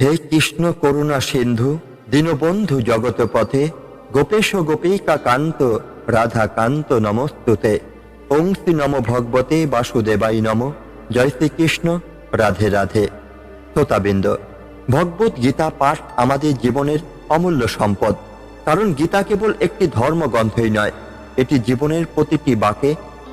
হে কৃষ্ণ করুণা সিন্ধু, দীনবন্ধু জগত পথে গোপেশ গোপিকা কান্ত রাধা কান্ত নমস্তুতে। ওং নম ভগবতে বাসুদেবাই নম। জয় শ্রীকৃষ্ণ, রাধে রাধে। শ্রোতাবৃন্দ, ভগবত গীতা পাঠ আমাদের জীবনের অমূল্য সম্পদ। কারণ গীতা কেবল একটি ধর্মগ্রন্থই নয়, এটি জীবনের প্রতিটি বাকে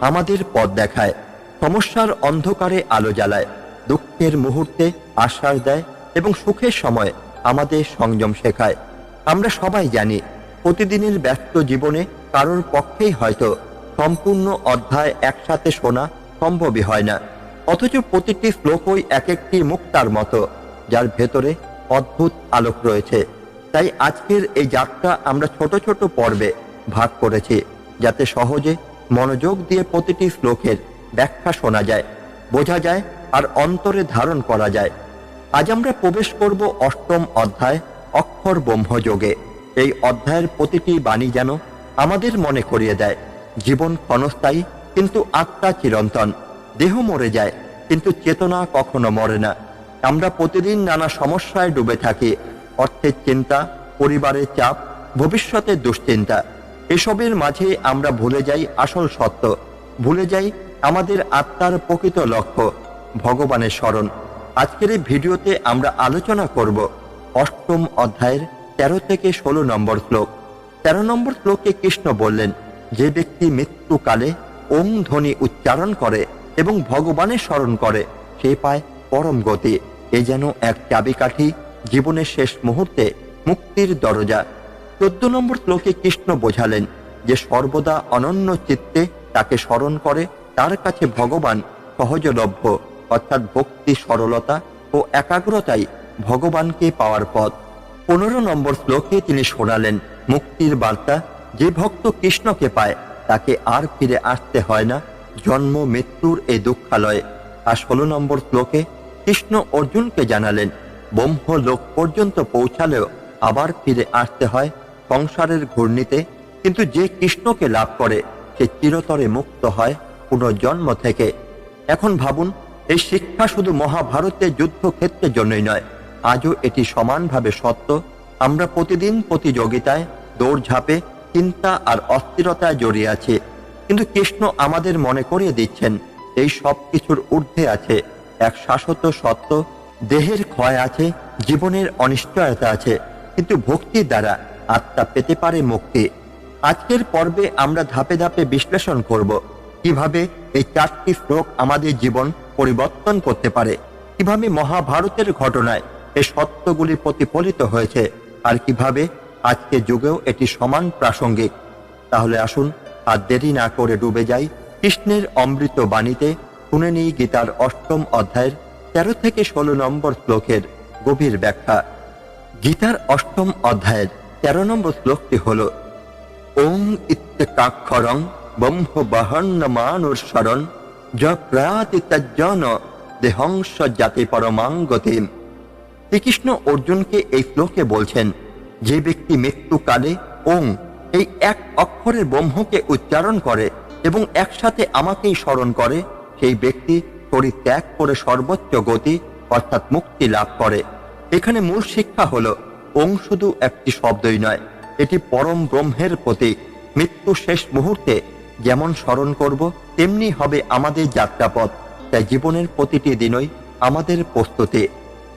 আমাদের পথ দেখায়, সমস্যার অন্ধকারে আলো জ্বালায়, দুঃখের মুহূর্তে আশ্বাস দেয় এবং সুখের সময় আমাদের সংযম শেখায়। আমরা সবাই জানি, প্রতিদিনের ব্যস্ত জীবনে কারোর পক্ষেই হয়তো সম্পূর্ণ অধ্যায় একসাথে শোনা সম্ভবই হয় না। অথচ প্রতিটি শ্লোকই এক একটি মুক্তার মতো, যার ভেতরে অদ্ভুত আলোক রয়েছে। তাই আজকের এই যাত্রা আমরা ছোট ছোট পর্বে ভাগ করেছি, যাতে সহজে মনোযোগ দিয়ে প্রতিটি শ্লোকের ব্যাখ্যা শোনা যায়, বোঝা যায়, আর অন্তরে ধারণ করা যায়। আজ আমরা প্রবেশ করব অষ্টম অধ্যায়, অক্ষর ব্রহ্মযোগে। এই অধ্যায়ের প্রতিটি বাণী যেন আমাদের মনে করিয়ে দেয়। জীবন ক্ষণস্থায়ী, কিন্তু আত্মা চিরন্তন। দেহ মরে যায়, কিন্তু চেতনা কখনো মরে না। আমরা প্রতিদিন নানা সমস্যায় ডুবে থাকি, অর্থের চিন্তা, পরিবারের চাপ ভবিষ্যতের দুশ্চিন্তা। এসবের মাঝে আমরা ভুলে যাই আসল সত্য, ভুলে যাই আমাদের আত্মার প্রকৃত লক্ষ্য, ভগবানের স্মরণ। আজকের এই ভিডিওতে আমরা আলোচনা করব অষ্টম অধ্যায়ের তেরো থেকে ষোলো নম্বর শ্লোক। তেরো নম্বর শ্লোকে কৃষ্ণ বললেন, যে ব্যক্তি মৃত্যুকালে ওং ধ্বনি উচ্চারণ করে এবং ভগবানের স্মরণ করে, সে পায় পরম গতি। এ যেন এক চাবিকাঠি জীবনের শেষ মুহূর্তে মুক্তির দরজা। চোদ্দ নম্বর শ্লোকে কৃষ্ণ বোঝালেন যে সর্বদা অনন্য চিত্তে তাকে স্মরণ করে, তার কাছে ভগবান সহজলভ্য। অর্থাৎ ভক্তি, সরলতা ও একাগ্রতাই ভগবানকে পাওয়ার পথ। পনেরো নম্বর শ্লোকে তিনি শোনালেন, মুক্তির বার্তা, যে ভক্ত কৃষ্ণকে পায়, তাকে আর ফিরে আসতে হয় না। জন্ম, মৃত্যুর এই দুঃখালয়ে। আর ষোলো নম্বর শ্লোকে কৃষ্ণ অর্জুনকে জানালেন ব্রহ্ম লোক পর্যন্ত পৌঁছালেও আবার ফিরে আসতে হয় সংসারের ঘূর্ণিতে। কিন্তু যে কৃষ্ণকে লাভ করে, সে চিরতরে মুক্ত হয় পুনর্জন্ম থেকে। এখন ভাবুন এই শিক্ষা শুধু মহাভারতের যুদ্ধক্ষেত্রের জন্যই নয়, আজও এটি সমানভাবে সত্য। আমরা প্রতিদিন প্রতিযোগিতায়, দৌড়ঝাঁপে চিন্তা আর অস্থিরতায় জড়িয়ে আছি। কিন্তু কৃষ্ণ আমাদের মনে করিয়ে দিচ্ছেন, এই সব কিছুর ঊর্ধ্বে আছে এক শাশ্বত সত্য। দেহের ক্ষয় আছে, জীবনের অনিশ্চয়তা আছে, কিন্তু ভক্তির দ্বারা আত্মা পেতে পারে মুক্তি। আজকের পর্বে আমরা ধাপে ধাপে বিশ্লেষণ করব, কীভাবে এই চারটি শ্লোক আমাদের জীবন পরিবর্তন করতে পারে। কীভাবে মহাভারতের ঘটনায় এই সত্যগুলি প্রতিফলিত হয়েছে আর কীভাবে আজকে যুগেও এটি সমান প্রাসঙ্গিক? তাহলে আসুন আর দেরি না করে ডুবে যাই কৃষ্ণের অমৃত বাণীতে শুনে নিই গীতার অষ্টম অধ্যায়ের তেরো থেকে ষোলো নম্বর শ্লোকের গভীর ব্যাখ্যা। গীতার অষ্টম অধ্যায়ের তেরো নম্বর শ্লোকটি হল ওং ইত্যকাক্ষরং ব্রহ্ম বহন্ন দেহংস জাতি পরমাঙ্গতিম শ্রীকৃষ্ণ অর্জুনকে এই শ্লোকে বলছেন, যে ব্যক্তি মৃত্যুকালে ওং, এই এক অক্ষরের ব্রহ্মকে উচ্চারণ করে এবং একসাথে আমাকেই স্মরণ করে, সেই ব্যক্তি শরীর ত্যাগ করে সর্বোচ্চ গতি, অর্থাৎ মুক্তি লাভ করে। এখানে মূল শিক্ষা হল, ওং শুধু একটি শব্দই নয়, এটি পরম ব্রহ্মের প্রতীক। মৃত্যু শেষ মুহূর্তে যেমন স্মরণ করব, তেমনি হবে আমাদের যাত্রাপথ। তাই জীবনের প্রতিটি দিনই আমাদের প্রস্তুতি।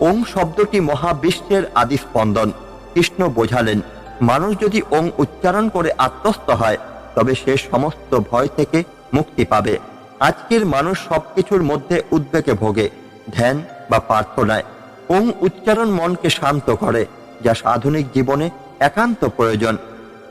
ওং শব্দটি মহাবিশ্বের আদি স্পন্দন। কৃষ্ণ বোঝালেন, মানুষ যদি ওং উচ্চারণ করে আত্মস্থ হয়, তবে সে সমস্ত ভয় থেকে মুক্তি পাবে। আজকের মানুষ সবকিছুর মধ্যে উদ্বেগে ভোগে, ধ্যান বা প্রার্থনায়। ওং উচ্চারণ মনকে শান্ত করে, যা আধুনিক জীবনে একান্ত প্রয়োজন।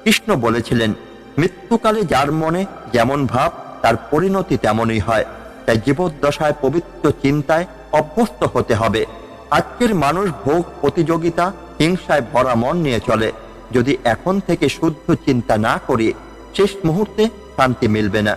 কৃষ্ণ বলেছিলেন মৃত্যুকালে যার মনে যেমন ভাব, তার পরিণতি তেমনই হয়। তাই জীবদ্দশায় পবিত্র চিন্তায় অভ্যস্ত হতে হবে। আজকের মানুষ ভোগ, প্রতিযোগিতা, হিংসায় ভরা মন নিয়ে চলে। যদি এখন থেকে শুদ্ধ চিন্তা না করি, শেষ মুহূর্তে শান্তি মিলবে না।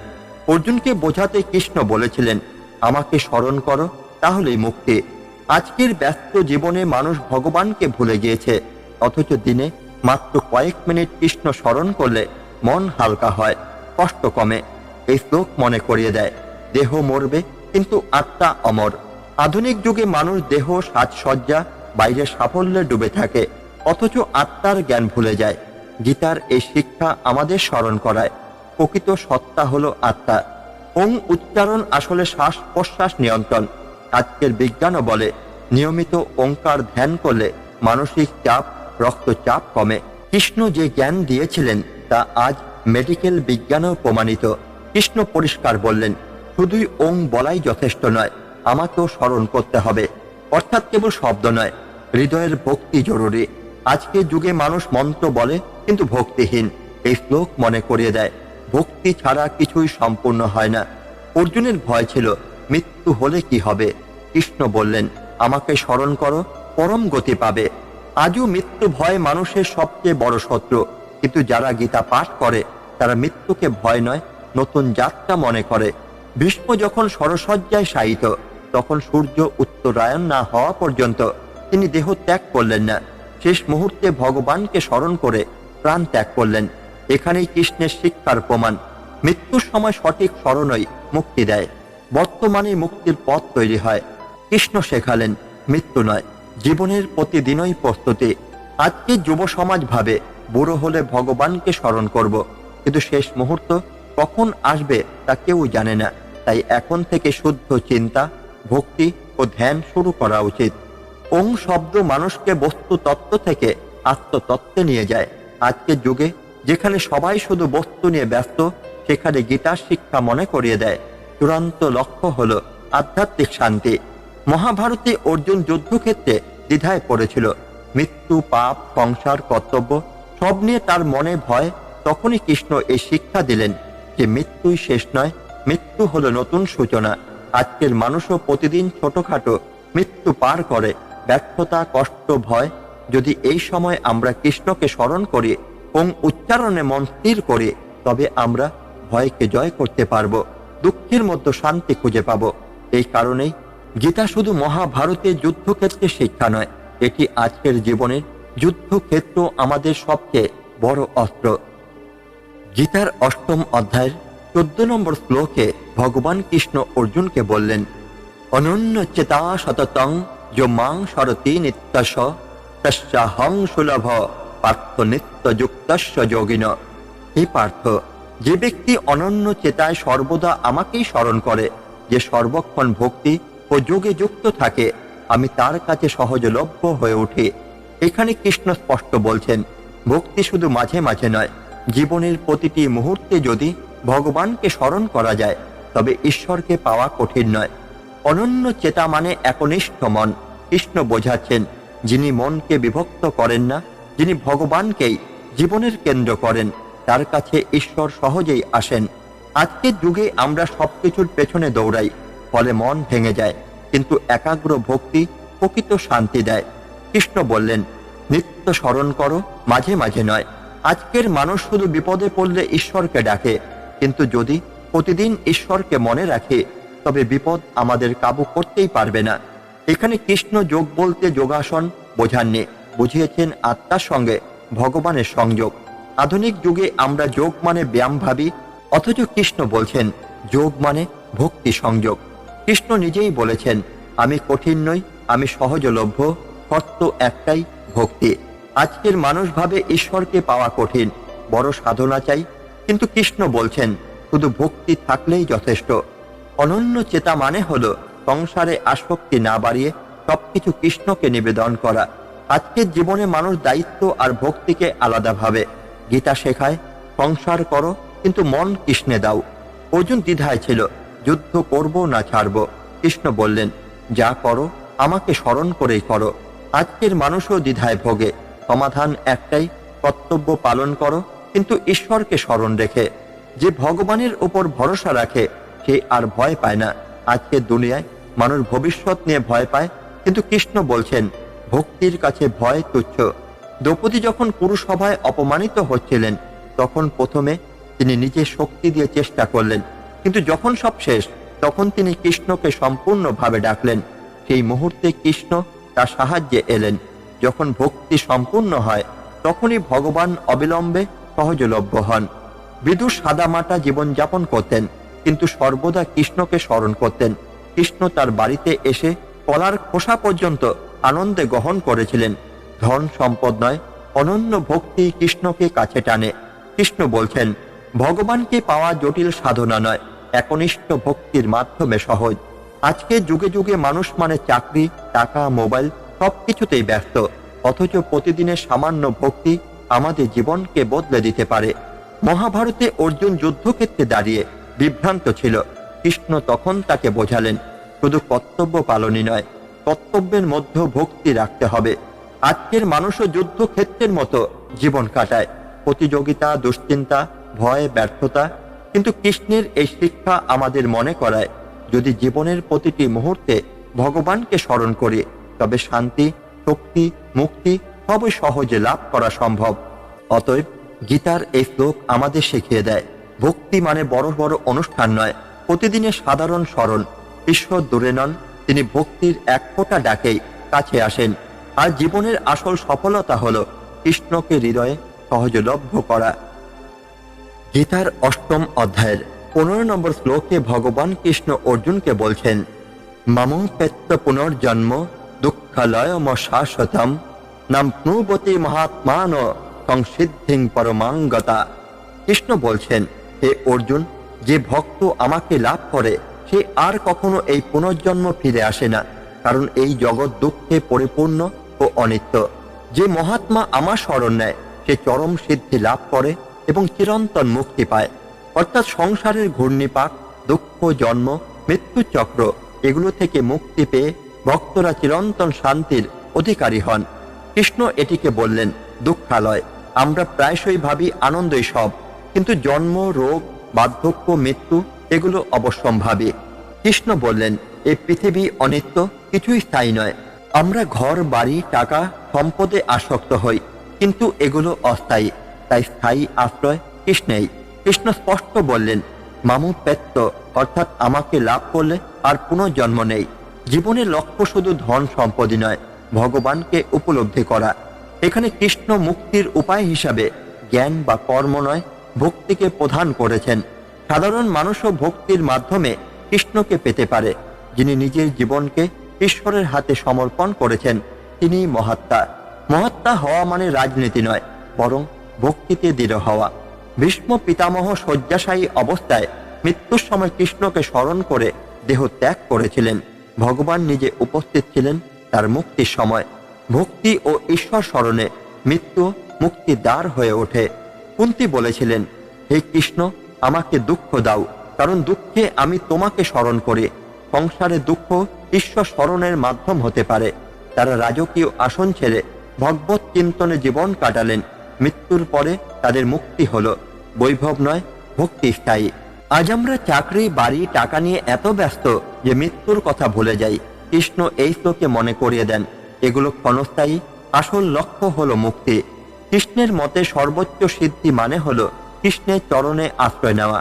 অর্জুনকে বোঝাতে কৃষ্ণ বলেছিলেন, আমাকে স্মরণ করো, তাহলেই মুক্তি। আজকের ব্যস্ত জীবনে মানুষ ভগবানকে ভুলে গিয়েছে। অথচ দিনে মাত্র কয়েক মিনিট কৃষ্ণ স্মরণ করলে মন হালকা হয়, কষ্ট কমে, এই শ্লোক মনে করিয়ে দেয়, দেহ মরবে, কিন্তু আত্মা অমর। আধুনিক যুগে মানুষ দেহ, সাজসজ্জা বাইরের সাফল্যে ডুবে থাকে, অথচ আত্মার জ্ঞান ভুলে যায়। গীতার এই শিক্ষা আমাদের স্মরণ করায়, প্রকৃত সত্তা হলো আত্মা। ওং উচ্চারণ আসলে শ্বাস প্রশ্বাস নিয়ন্ত্রণ। আজকের বিজ্ঞানও বলে, নিয়মিত ওঙ্কার ধ্যান করলে মানসিক চাপ, রক্তচাপ কমে। কৃষ্ণ যে জ্ঞান দিয়েছিলেন তা আজ মেডিকেল বিজ্ঞানেও প্রমাণিত। কৃষ্ণ পরিষ্কার বললেন, শুধুই ওং বলাই যথেষ্ট নয়, আমাকেও স্মরণ করতে হবে। অর্থাৎ কেবল শব্দ নয়, হৃদয়ের ভক্তি জরুরি। আজকে যুগে মানুষ মন্ত্র বলে, কিন্তু ভক্তিহীন। এই শ্লোক মনে করিয়ে দেয়, ভক্তি ছাড়া কিছুই সম্পূর্ণ হয় না। অর্জুনের ভয় ছিল, মৃত্যু হলে কি হবে? কৃষ্ণ বললেন, আমাকে স্মরণ করো, পরম গতি পাবে। আজও মৃত্যু ভয় মানুষের সবচেয়ে বড় শত্রু। কিন্তু যারা গীতা পাঠ করে, তারা মৃত্যুকে ভয় নয়, নতুন যাত্রা মনে করে। ভীষ্ম যখন সরসজ্জায় শায়িত, তখন সূর্য উত্তরায়ণ না হওয়া পর্যন্ত তিনি দেহ ত্যাগ করলেন না। শেষ মুহূর্তে ভগবানকে স্মরণ করে প্রাণ ত্যাগ করলেন। এখানেই কৃষ্ণের শিক্ষার প্রমাণ। মৃত্যুর সময় সঠিক স্মরণই মুক্তি দেয়। বর্তমানে মুক্তির পথ তৈরি হয়। কৃষ্ণ শেখালেন, মৃত্যু নয়, জীবনের প্রতিদিনই প্রস্তুতি। আজকে যুব সমাজ ভাবে বুড়ো হলে ভগবানকে স্মরণ করব। কিন্তু শেষ মুহূর্ত কখন আসবে তা কেউ জানে না। তাই এখন থেকে শুদ্ধ চিন্তা, ভক্তি ও ধ্যান শুরু করা উচিত। ওং শব্দ মানুষকে বস্তু তত্ত্ব থেকে আত্মতত্ত্বে নিয়ে যায়। আজকের যুগে যেখানে সবাই শুধু বস্তু নিয়ে ব্যস্ত, সেখানে গীতার শিক্ষা মনে করিয়ে দেয়। চূড়ান্ত লক্ষ্য হল আধ্যাত্মিক শান্তি। মহাভারতে অর্জুন যুদ্ধক্ষেত্রে দ্বিধায় পড়েছিল। মৃত্যু, পাপ, সংসার, কর্তব্য সব নিয়ে তার মনে ভয়, তখনই কৃষ্ণ এই শিক্ষা দিলেন যে মৃত্যুই শেষ নয়, মৃত্যু হলো নতুন সূচনা। আজকের মানুষও প্রতিদিন ছোটখাটো মৃত্যু পার করে। ব্যর্থতা, কষ্ট, ভয়, যদি এই সময় আমরা কৃষ্ণকে স্মরণ করি এবং উচ্চারণে মন স্থির করি, তবে আমরা ভয়কে জয় করতে পারব, দুঃখের মধ্যে শান্তি খুঁজে পাব। এই কারণেই গীতা শুধু মহাভারতের যুদ্ধক্ষেত্রে শিক্ষা নয়, এটি আজকের জীবনের যুদ্ধক্ষেত্র আমাদের সবচেয়ে বড় অস্ত্র। গীতার অষ্টম অধ্যায়ের চোদ্দ নম্বর শ্লোকে ভগবান কৃষ্ণ অর্জুনকে বললেন, অনন্য চেতা শততং যো মাং নিত্যস তস্যাহং সুলভ পার্থ নিত্য যুক্তস্য যোগিন। হে পার্থ, যে ব্যক্তি অনন্য চেতায় সর্বদা আমাকেই স্মরণ করে, যে সর্বক্ষণ ভক্তি ও যোগে যুক্ত থাকে, আমি তার কাছে সহজলভ্য হয়ে উঠি। এখানে কৃষ্ণ স্পষ্ট বলছেন, ভক্তি শুধু মাঝে মাঝে নয়, জীবনের প্রতিটি মুহূর্তে যদি ভগবানকে স্মরণ করা যায়, তবে ঈশ্বরকে পাওয়া কঠিন নয়। অনন্য চেতা মানে একনিষ্ঠ মন। কৃষ্ণ বোঝাচ্ছেন, যিনি মনকে বিভক্ত করেন না, যিনি ভগবানকেই জীবনের কেন্দ্র করেন, তার কাছে ঈশ্বর সহজেই আসেন। আজকের যুগে আমরা সবকিছুর পেছনে দৌড়াই, ফলে মন ভেঙে যায়, কিন্তু একাগ্র ভক্তি প্রকৃত শান্তি দেয়। কৃষ্ণ বললেন, নিত্য স্মরণ করো, মাঝে মাঝে নয়। আজকের মানুষ শুধু বিপদে পড়লে ঈশ্বরকে ডাকে, কিন্তু যদি প্রতিদিন ঈশ্বরকে মনে রাখে, তবে বিপদ আমাদের কাবু করতেই পারবে না। এখানে কৃষ্ণ যোগ বলতে যোগাসন বোঝাননি, বুঝিয়েছেন আত্মার সঙ্গে ভগবানের সংযোগ। আধুনিক যুগে আমরা যোগ মানে ব্যায়াম ভাবি, অথচ কৃষ্ণ বলছেন, যোগ মানে ভক্তি সংযোগ। কৃষ্ণ নিজেই বলেছেন, আমি কঠিন নই, আমি সহজলভ্য শর্ত একটাই ভক্তি। আজকের মানুষ ভাবে ঈশ্বরকে পাওয়া কঠিন। বড় সাধনা চাই। কিন্তু কৃষ্ণ বলছেন, শুধু ভক্তি থাকলেই যথেষ্ট। অনন্য চেতা মানে হলো, সংসারে আসক্তি না বাড়িয়ে সবকিছু কৃষ্ণকে নিবেদন করা। আজকের জীবনে মানুষ দায়িত্ব আর ভক্তিকে আলাদা ভাবে। গীতা শেখায়, সংসার করো, কিন্তু মন কৃষ্ণে দাও। অর্জুন দ্বিধায় ছিল, যুদ্ধ করব না ছাড়ব। কৃষ্ণ বললেন, যা করো, আমাকে স্মরণ করেই করো। আজকের মানুষও দ্বিধায় ভোগে। সমাধান একটাই, কর্তব্য পালন করো, কিন্তু ঈশ্বরকে স্মরণ রেখে। যে ভগবানের উপর ভরসা রাখে, সে আর ভয় পায় না। আজকের দুনিয়ায় মানুষ ভবিষ্যৎ নিয়ে ভয় পায়, কিন্তু কৃষ্ণ বলছেন, ভক্তির কাছে ভয় তুচ্ছ। দ্রৌপদী যখন পুরুষসভায় অপমানিত হচ্ছিলেন, তখন প্রথমে তিনি নিজের শক্তি দিয়ে চেষ্টা করলেন। কিন্তু যখন সব শেষ, তখন তিনি কৃষ্ণকে সম্পূর্ণভাবে ডাকলেন। সেই মুহূর্তে কৃষ্ণ তার সাহায্যে এলেন। যখন ভক্তি সম্পূর্ণ হয়, তখনই ভগবান অবিলম্বে সহজলভ্য হন। বিদুর সাদামাটা জীবনযাপন করতেন, কিন্তু সর্বদা কৃষ্ণকে স্মরণ করতেন। কৃষ্ণ তার বাড়িতে এসে কলার খোসা পর্যন্ত আনন্দে গ্রহণ করেছিলেন। ধন সম্পদ নয়, অনন্য ভক্তি কৃষ্ণকে কাছে টানে। কৃষ্ণ বলছেন, ভগবানকে পাওয়া জটিল সাধনা নয়, একনিষ্ঠ ভক্তির মাধ্যমে সহজ। আজকে যুগে যুগে মানুষ মানে চাকরি, টাকা, মোবাইল সবকিছুতেই ব্যস্ত। অথচ প্রতিদিনের সামান্য ভক্তি আমাদের জীবনকে বদলে দিতে পারে। মহাভারতে অর্জুন যুদ্ধক্ষেত্রে দাঁড়িয়ে বিভ্রান্ত ছিল। কৃষ্ণ তখন তাকে বোঝালেন, শুধু কর্তব্য পালনই নয়, কর্তব্যের মধ্যে ভক্তি রাখতে হবে। আজকের মানুষও যুদ্ধক্ষেত্রের মতো জীবন কাটায়। প্রতিযোগিতা, দুশ্চিন্তা, ভয়, ব্যর্থতা, কিন্তু কৃষ্ণের এই শিক্ষা আমাদের মনে করায়। যদি জীবনের প্রতিটি মুহূর্তে ভগবানকে স্মরণ করি, তবে শান্তি, শক্তি, মুক্তি সবই সহজে লাভ করা সম্ভব। অতএব গীতার এই শ্লোক আমাদের শিখিয়ে দেয়, ভক্তি মানে বড় বড় অনুষ্ঠান নয় প্রতিদিনের সাধারণ স্মরণ। ঈশ্বর দূরে নন, তিনি ভক্তির এক ফোঁটা ডাকেই কাছে আসেন। আর জীবনের আসল সফলতা হল কৃষ্ণকে হৃদয়ে সহজলভ্য করা। গীতার অষ্টম অধ্যায়ের পনেরো নম্বর শ্লোকে ভগবান কৃষ্ণ অর্জুনকে বলছেন, মাম পেত্ত পুনর্জন্ম দুঃখালয়ম শাশ্বতম, নাম প্নুবতী মহাত্মান সংসিদ্ধিং পরমাঙ্গতা। কৃষ্ণ বলছেন, হে অর্জুন, যে ভক্ত আমাকে লাভ করে, সে আর কখনো এই পুনর্জন্ম ফিরে আসে না, কারণ এই জগৎ দুঃখে পরিপূর্ণ ও অনিত্য। যে মহাত্মা আমার স্মরণ নেয়, সে চরম সিদ্ধি লাভ করে এবং চিরন্তন মুক্তি পায়। অর্থাৎ সংসারের ঘূর্ণিপাক দুঃখ, জন্ম, মৃত্যু চক্র, এগুলো থেকে মুক্তি পেয়ে ভক্তরা চিরন্তন শান্তির অধিকারী হন। কৃষ্ণ এটিকে বললেন, দুঃখালয়, আমরা প্রায়শই ভাবি আনন্দই সব, কিন্তু জন্ম, রোগ, বার্ধক্য, মৃত্যু, এগুলো অবশ্যম্ভাবী। কৃষ্ণ বললেন এই পৃথিবী অনিত্য, কিছুই স্থায়ী নয়। আমরা ঘর, বাড়ি, টাকা, সম্পদে আসক্ত হই, কিন্তু এগুলো অস্থায়ী, তাই স্থায়ী আশ্রয় কৃষ্ণেই। কৃষ্ণ স্পষ্ট বললেন, মামু পেত্ত, অর্থাৎ আমাকে লাভ করলে আর পুনর্জন্ম নেই। জীবনের লক্ষ্য শুধু ধন সম্পদই নয়, ভগবানকে উপলব্ধি করা। এখানে কৃষ্ণ মুক্তির উপায় হিসাবে জ্ঞান বা কর্ম নয়, ভক্তিকে প্রধান করেছেন। সাধারণ মানুষও ভক্তির মাধ্যমে কৃষ্ণকে পেতে পারে। যিনি নিজের জীবনকে ঈশ্বরের হাতে সমর্পণ করেছেন তিনি মহাত্মা। মহাত্মা হওয়া মানে রাজনীতি নয়, বরং ভক্তিতে দৃঢ় হওয়া। ভীষ্ম পিতামহ শয্যাশায়ী অবস্থায় মৃত্যুর সময় কৃষ্ণকে স্মরণ করে দেহ ত্যাগ করেছিলেন। ভগবান নিজে উপস্থিত ছিলেন তার মুক্তির সময়। ভক্তি ও ঈশ্বর স্মরণে মৃত্যু মুক্তি দ্বার হয়ে ওঠে। কুন্তি বলেছিলেন, হে কৃষ্ণ, আমাকে দুঃখ দাও, কারণ দুঃখে আমি তোমাকে স্মরণ করি। সংসারে দুঃখ ঈশ্বর স্মরণের মাধ্যম হতে পারে। তারা রাজকীয় আসন ছেড়ে ভগবত চিন্তনে জীবন কাটালেন। মৃত্যুর পরে তাদের মুক্তি হলো। বৈভব নয়, ভক্তি স্থায়ী। আজ আমরা চাকরি, বাড়ি, টাকা নিয়ে এত ব্যস্ত যে মৃত্যুর কথা ভুলে যাই। কৃষ্ণ এই শ্লোকে মনে করিয়ে দেন, এগুলো ক্ষণস্থায়ী, আসল লক্ষ্য হলো মুক্তি। কৃষ্ণের মতে সর্বোচ্চ সিদ্ধি মানে হলো কৃষ্ণের চরণে আশ্রয় নেওয়া।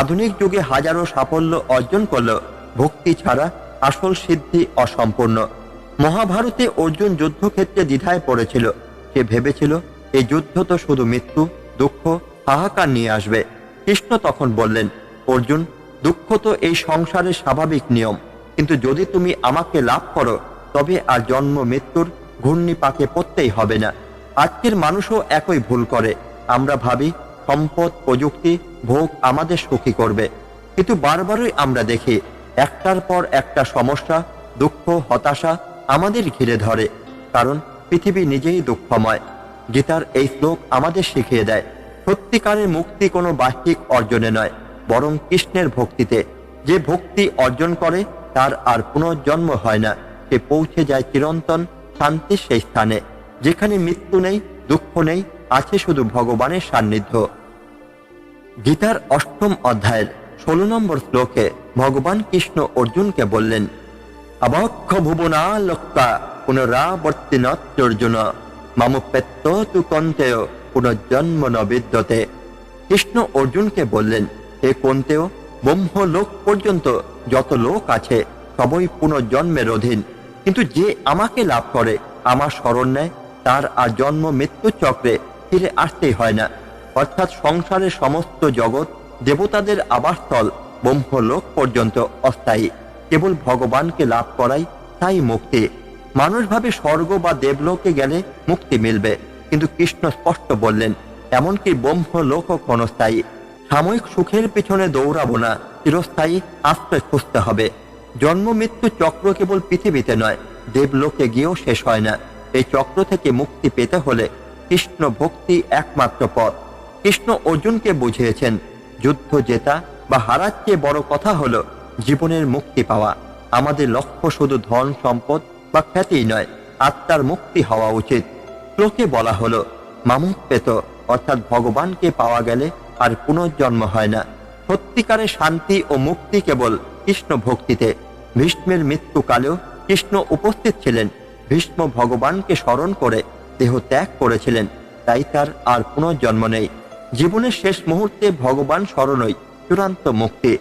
আধুনিক যুগে হাজারো সাফল্য অর্জন করলেও ভক্তি ছাড়া আসল সিদ্ধি অসম্পূর্ণ। মহাভারতে অর্জুন যুদ্ধক্ষেত্রে দ্বিধায় পড়েছিল। সে ভেবেছিল এই যুদ্ধ তো শুধু মৃত্যু দুঃখ হাহাকার নিয়ে আসবে। কৃষ্ণ তখন বললেন, অর্জুন, দুঃখ তো এই সংসারের স্বাভাবিক নিয়ম। কিন্তু যদি তুমি আমাকে লাভ করো, তবে আর জন্ম মৃত্যুর ঘূর্ণি পাকে পড়তেই হবে না। আজকের মানুষও একই ভুল করে। আমরা ভাবি, সম্পদ, প্রযুক্তি, ভোগ আমাদের সুখী করবে। কিন্তু বারবারই আমরা দেখি, একটার পর একটা সমস্যা, দুঃখ, হতাশা আমাদের ঘিরে ধরে। কারণ পৃথিবী নিজেই দুঃখময়। গীতার এই শ্লোক আমাদের শিখিয়ে দেয়, সত্যিকারের মুক্তি কোনো বাহ্যিক অর্জনে নয়, বরং কৃষ্ণের ভক্তিতে। যে ভক্তি অর্জন করে, তার আর পুনর্জন্ম হয় না, সে পৌঁছে যায় চিরন্তন শান্তির সেই স্থানে, যেখানে মৃত্যু নেই, দুঃখ নেই, আছে শুধু ভগবানের সান্নিধ্য। গীতার অষ্টম অধ্যায়ের ষোলো নম্বর শ্লোকে ভগবান কৃষ্ণ অর্জুনকে বললেন অবক্ষ ভুবনা লক্কা পুনরাবর্তিনর্জুন পেত্ত তু কন্তেয় পুনর্জন্ম ন বিদ্যতে কৃষ্ণ অর্জুনকে বললেন, হে কন্তেয় ব্রহ্মলোক পর্যন্ত যত লোক আছে, সবই পুনর্জন্মের অধীন। কিন্তু যে আমাকে লাভ করে, আমার স্মরণ নেয়, তার আর জন্ম মৃত্যু চক্রে ফিরে আসতেই হয় না। অর্থাৎ সংসারের সমস্ত জগৎ, দেবতাদের আবাসস্থল ব্রহ্মলোক পর্যন্ত অস্থায়ী। কেবল ভগবানকে লাভ করাই তাই মুক্তি। মানুষ ভাবে স্বর্গ বা দেবলোকে গেলে মুক্তি মিলবে। কিন্তু কৃষ্ণ স্পষ্ট বললেন, এমনকি ব্রহ্ম লোক ক্ষণস্থায়ী। সাময়িক সুখের পেছনে দৌড়াবো না, চিরস্থায়ী আশ্রয় খুঁজতে হবে। জন্ম, মৃত্যু চক্র কেবল পৃথিবীতে নয়, দেবলোকে গিয়েও শেষ হয় না। এই চক্র থেকে মুক্তি পেতে হলে কৃষ্ণ ভক্তি একমাত্র পথ। কৃষ্ণ অর্জুনকে বুঝিয়েছেন, যুদ্ধ জেতা বা হারার চেয়ে বড় কথা হলো জীবনের মুক্তি পাওয়া। আমাদের লক্ষ্য শুধু ধন, সম্পদ বা খ্যাতিই নয়, আত্মার মুক্তি হওয়া উচিত। শ্লোকে বলা হলো মামুক পেত, অর্থাৎ ভগবানকে পাওয়া গেলে আর পুনর্জন্ম হয় না। সত্যিকারের শান্তি ও মুক্তি কেবল কৃষ্ণ ভক্তিতে। ভীষ্মের মৃত্যুকালেও কৃষ্ণ উপস্থিত ছিলেন। ভীষ্ম ভগবানকে স্মরণ করে দেহ ত্যাগ করেছিলেন, তাই তার আর পুনর্জন্ম নেই। জীবনের শেষ মুহূর্তে ভগবান স্মরণই চূড়ান্ত মুক্তি।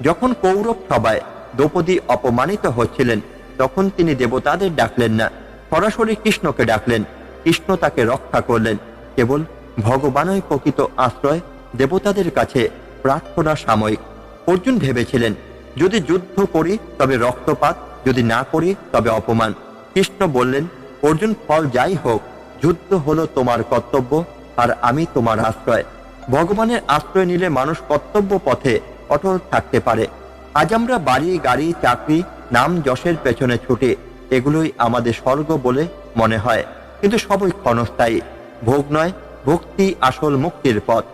যখন কৌরব সভায় দ্রৌপদী অপমানিত হচ্ছিলেন তখন তিনি দেবতাদের ডাকলেন না। সরাসরি কৃষ্ণকে ডাকলেন। কৃষ্ণ তাকে রক্ষা করলেন। কেবল ভগবানই প্রকৃত আশ্রয়, দেবতাদের কাছে প্রার্থনা সাময়িক। অর্জুন ভেবেছিলেন, যদি যুদ্ধ করি, তবে রক্তপাত, যদি না করি, তবে অপমান। কৃষ্ণ বললেন, অর্জুন, ফল যাই হোক, যুদ্ধ হলো তোমার কর্তব্য, আর আমি তোমার আশ্রয়। ভগবানের আশ্রয় নিলে মানুষ কর্তব্য পথে অটল থাকতে পারে। আজ আমরা বাড়ি, গাড়ি, চাকরি নাম যশের পেছনে ছুটে এগুলোই আমাদের স্বর্গ বলে মনে হয়। কিন্তু সবই ক্ষণস্থায়ী। ভোগ নয়, ভক্তি আসল মুক্তির পথ।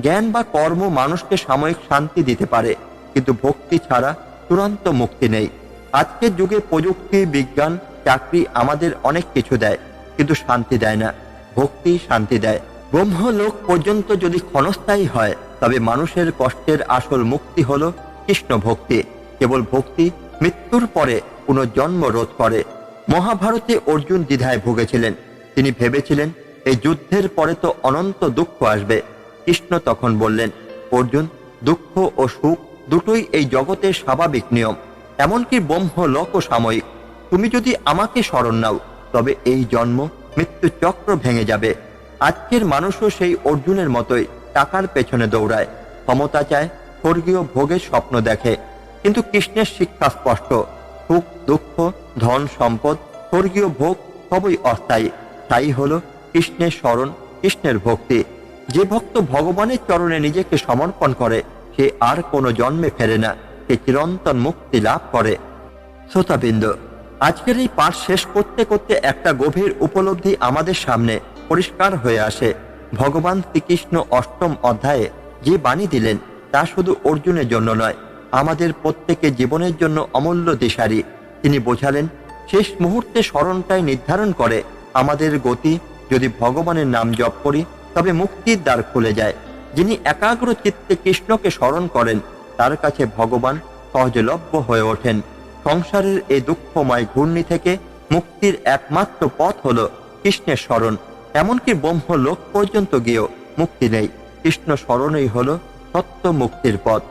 জ্ঞান বা কর্ম মানুষকে সাময়িক শান্তি দিতে পারে, কিন্তু ভক্তি ছাড়া চূড়ান্ত মুক্তি নেই। আজকের যুগে প্রযুক্তি, বিজ্ঞান, চাকরি আমাদের অনেক কিছু দেয়, কিন্তু শান্তি দেয় না। ভক্তি শান্তি দেয়। ব্রহ্মলোক পর্যন্ত যদি ক্ষণস্থায়ী হয়, তবে মানুষের কষ্টের আসল মুক্তি হল কৃষ্ণ ভক্তি কেবল ভক্তি মৃত্যুর পরে পুনর্জন্ম রোধ করে। মহাভারতে অর্জুন দ্বিধায় ভুগেছিলেন। তিনি ভেবেছিলেন, এই যুদ্ধের পরে তো অনন্ত দুঃখ আসবে। কৃষ্ণ তখন বললেন, অর্জুন, দুঃখ ও সুখ দুটোই এই জগতের স্বাভাবিক নিয়ম। এমনকি ব্রহ্ম লোক সাময়িক। তুমি যদি আমাকে স্মরণ নাও, তবে এই জন্ম মৃত্যু চক্র ভেঙে যাবে। আজকের মানুষও সেই অর্জুনের মতোই টাকার পেছনে দৌড়ায়। ক্ষমতা চায়, স্বর্গীয় ভোগের স্বপ্ন দেখে। কিন্তু কৃষ্ণের শিক্ষা স্পষ্ট। সুখ, দুঃখ, ধন, সম্পদ, স্বর্গীয় ভোগ সবই অস্থায়ী। তাই হল কৃষ্ণের স্মরণ, কৃষ্ণের ভক্তি। যে ভক্ত ভগবানের চরণে নিজেকে সমর্পণ করে, সে আর কোনো জন্মে ফেরে না। সে চিরন্তন মুক্তি লাভ করে। শ্রোতাবৃন্দ, আজকের এই পাঠ শেষ করতে করতে একটা গভীর উপলব্ধি আমাদের সামনে পরিষ্কার হয়ে আসে। ভগবান শ্রীকৃষ্ণ অষ্টম অধ্যায়ে যে বাণী দিলেন, তা শুধু অর্জুনের জন্য নয় আমাদের প্রত্যেকে জীবনের জন্য অমূল্য দিশারি। তিনি বোঝালেন, শেষ মুহূর্তে স্মরণটাই নির্ধারণ করে আমাদের গতি। যদি ভগবানের নাম জপ করি, তবে মুক্তির দ্বার খুলে যায়। যিনি একাগ্র চিত্তে কৃষ্ণকে স্মরণ করেন, তার কাছে ভগবান সহজলভ্য হয়ে ওঠেন। সংসারের এই দুঃখময় ঘূর্ণি থেকে মুক্তির একমাত্র পথ হল কৃষ্ণের স্মরণ। এমনকি ব্রহ্ম লোক পর্যন্ত গিয়েও মুক্তি নেই। কৃষ্ণ স্মরণই হল সত্য মুক্তির পথ।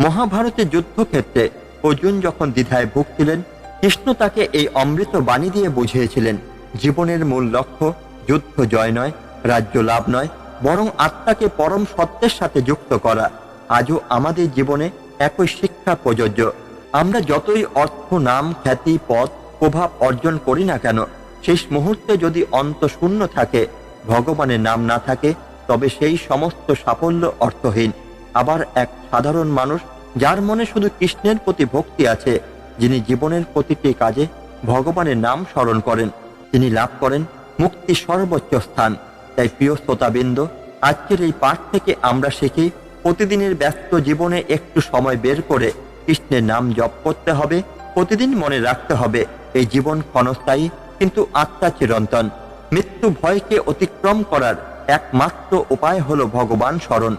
মহাভারতের যুদ্ধক্ষেত্রে অর্জুন যখন দ্বিধায় ভুগছিলেন, কৃষ্ণ তাকে এই অমৃত বাণী দিয়ে বুঝিয়েছিলেন, জীবনের মূল লক্ষ্য যুদ্ধ জয় নয়, রাজ্য লাভ নয়, বরং আত্মাকে পরম সত্যের সাথে যুক্ত করা। আজও আমাদের জীবনে একই শিক্ষা প্রযোজ্য। আমরা যতই অর্থ, নাম, খ্যাতি পদ প্রভাব অর্জন করি না কেন, শেষ মুহূর্তে যদি অন্ত শূন্য থাকে, ভগবানের নাম না থাকে, তবে সেই সমস্ত সাফল্য অর্থহীন। আবার এক সাধারণ মানুষ যার মনে শুধু কৃষ্ণের প্রতি ভক্তি আছে, যিনি জীবনের প্রতিটি কাজে ভগবানের নাম স্মরণ করেন। তিনি লাভ করেন মুক্তি সর্বোচ্চ স্থান। তাই প্রিয় শ্রোতাবৃন্দ, আজকের এই পাঠ থেকে আমরা শিখি প্রতিদিনের ব্যস্ত জীবনে একটু সময় বের করে কৃষ্ণের নাম জপ করতে হবে, প্রতিদিন মনে রাখতে হবে, এই জীবন ক্ষণস্থায়ী কিন্তু আত্মা চিরন্তন। মৃত্যু ভয়কে অতিক্রম করার একমাত্র উপায় হলো ভগবান স্মরণ।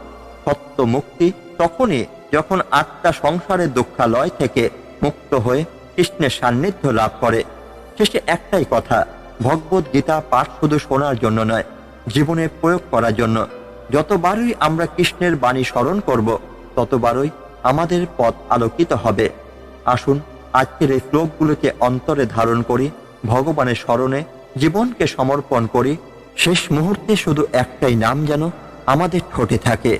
সত্য মুক্তি তখনই যখন আত্মা সংসারের দুঃখালয় থেকে মুক্ত হয়ে কৃষ্ণের সান্নিধ্য লাভ করে। শেষে একটাই কথা, ভগবত গীতা পাঠ শুধু শোনার জন্য নয়, জীবনে প্রয়োগ করার জন্য। যতবারই আমরা কৃষ্ণের বাণী স্মরণ করব, ততবারই আমাদের পথ আলোকিত হবে। আসুন, আজকের এই শ্লোকগুলোকে অন্তরে ধারণ করি, ভগবানের স্মরণে জীবনকে সমর্পণ করি। শেষ মুহূর্তে শুধু একটাই নাম যেন আমাদের ঠোঁটে থাকে।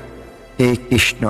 হে কৃষ্ণ।